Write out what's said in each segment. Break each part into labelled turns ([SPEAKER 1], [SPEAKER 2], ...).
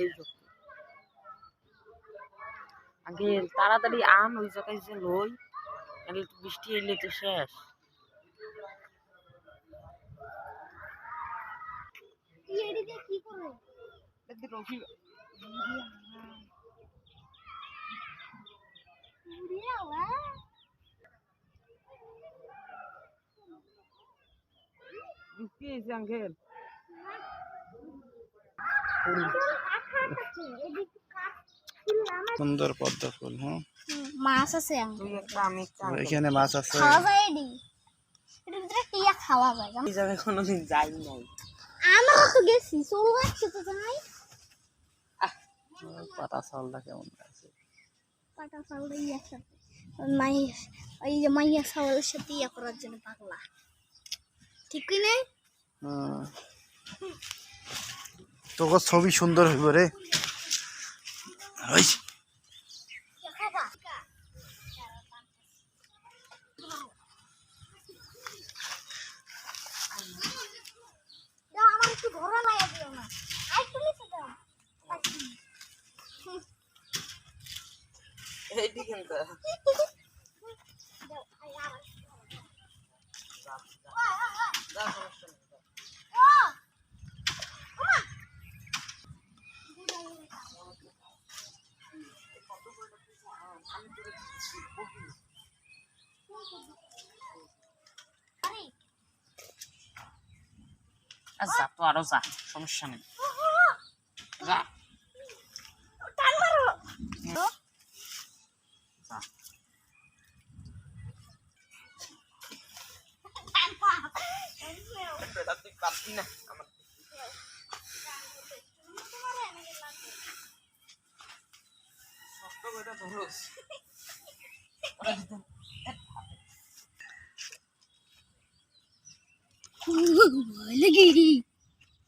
[SPEAKER 1] সেই আগে তাড়াতাড়ি আন ওই জায়গায় যে লই বৃষ্টি এলে তো শেষ। বৃষ্টি এসে আঙ্কেল
[SPEAKER 2] সুন্দর পদ্ম ফুল হ্যাঁ?
[SPEAKER 3] মাছ আছে
[SPEAKER 1] আমি।
[SPEAKER 2] এখানে মাছ আছে।
[SPEAKER 3] খাওয়া যায় এডি এটার ভিতরে টিয়া খাওয়া যায়।
[SPEAKER 1] এই জায়গায় কোনোদিন যাই নাই।
[SPEAKER 3] আমরা তো গেছি চলো একসাথে যাই।
[SPEAKER 2] পাতা চালটা কেমন আছে?
[SPEAKER 3] পাতা চাউল ইয়া সাথে মাই ওই যে মাইয়া চাউলের সাথে ইয়া করার জন্য পাগলা। ঠিক কি নেই?
[SPEAKER 2] হুম। তোকে ছবি সুন্দর হইব রে। ওই
[SPEAKER 1] যা যা তো আরও যা সমস্যা নেই। যা। পারবি না আমার।
[SPEAKER 3] ভয় লাগে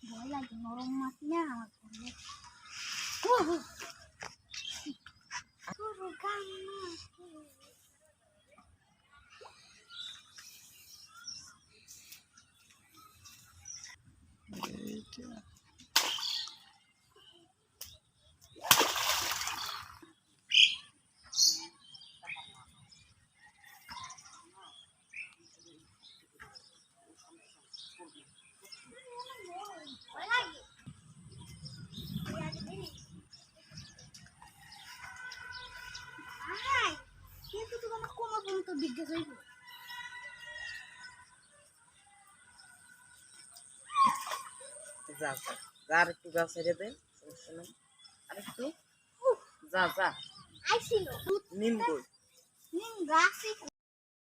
[SPEAKER 3] ভয় লাগে নরম মাছ না ভয় লাগে। ওহো। ওহো, গান মাছ। ভয় লাগে। আয়, কিন্তু তুমি তো কোমর হইব।
[SPEAKER 1] যা যা যা আর একটু গা ছেড়ে দে সমস্যা নেই। আর একটু যা যা। নিম কই
[SPEAKER 3] নিম